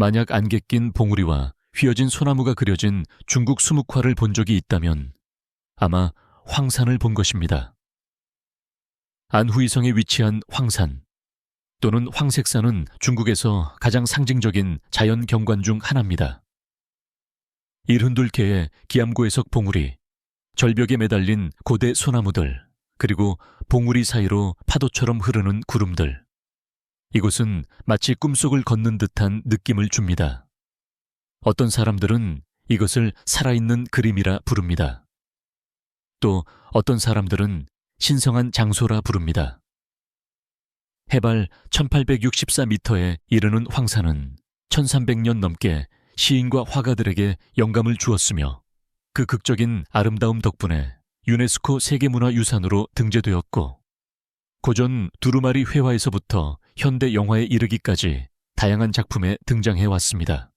만약 안개 낀 봉우리와 휘어진 소나무가 그려진 중국 수묵화를 본 적이 있다면 아마 황산을 본 것입니다. 안후이성에 위치한 황산 또는 황색산은 중국에서 가장 상징적인 자연 경관 중 하나입니다. 일흔둘개의 기암고해석 봉우리, 절벽에 매달린 고대 소나무들, 그리고 봉우리 사이로 파도처럼 흐르는 구름들. 이곳은 마치 꿈속을 걷는 듯한 느낌을 줍니다. 어떤 사람들은 이것을 살아있는 그림이라 부릅니다. 또 어떤 사람들은 신성한 장소라 부릅니다. 해발 1864m에 이르는 황산은 1300년 넘게 시인과 화가들에게 영감을 주었으며 그 극적인 아름다움 덕분에 유네스코 세계문화유산으로 등재되었고 고전 두루마리 회화에서부터 현대 영화에 이르기까지 다양한 작품에 등장해 왔습니다.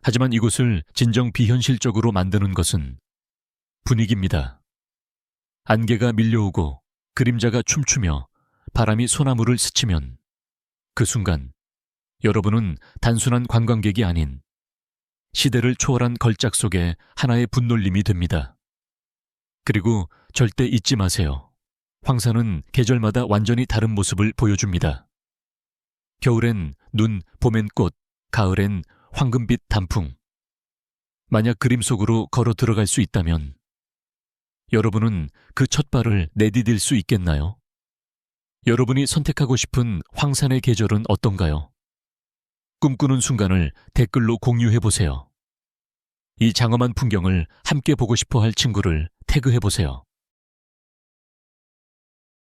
하지만 이곳을 진정 비현실적으로 만드는 것은 분위기입니다. 안개가 밀려오고 그림자가 춤추며 바람이 소나무를 스치면 그 순간 여러분은 단순한 관광객이 아닌 시대를 초월한 걸작 속의 하나의 분놀림이 됩니다. 그리고 절대 잊지 마세요. 황산은 계절마다 완전히 다른 모습을 보여줍니다. 겨울엔 눈, 봄엔 꽃, 가을엔 황금빛 단풍. 만약 그림 속으로 걸어 들어갈 수 있다면 여러분은 그 첫 발을 내디딜 수 있겠나요? 여러분이 선택하고 싶은 황산의 계절은 어떤가요? 꿈꾸는 순간을 댓글로 공유해 보세요. 이 장엄한 풍경을 함께 보고 싶어 할 친구를 태그해 보세요.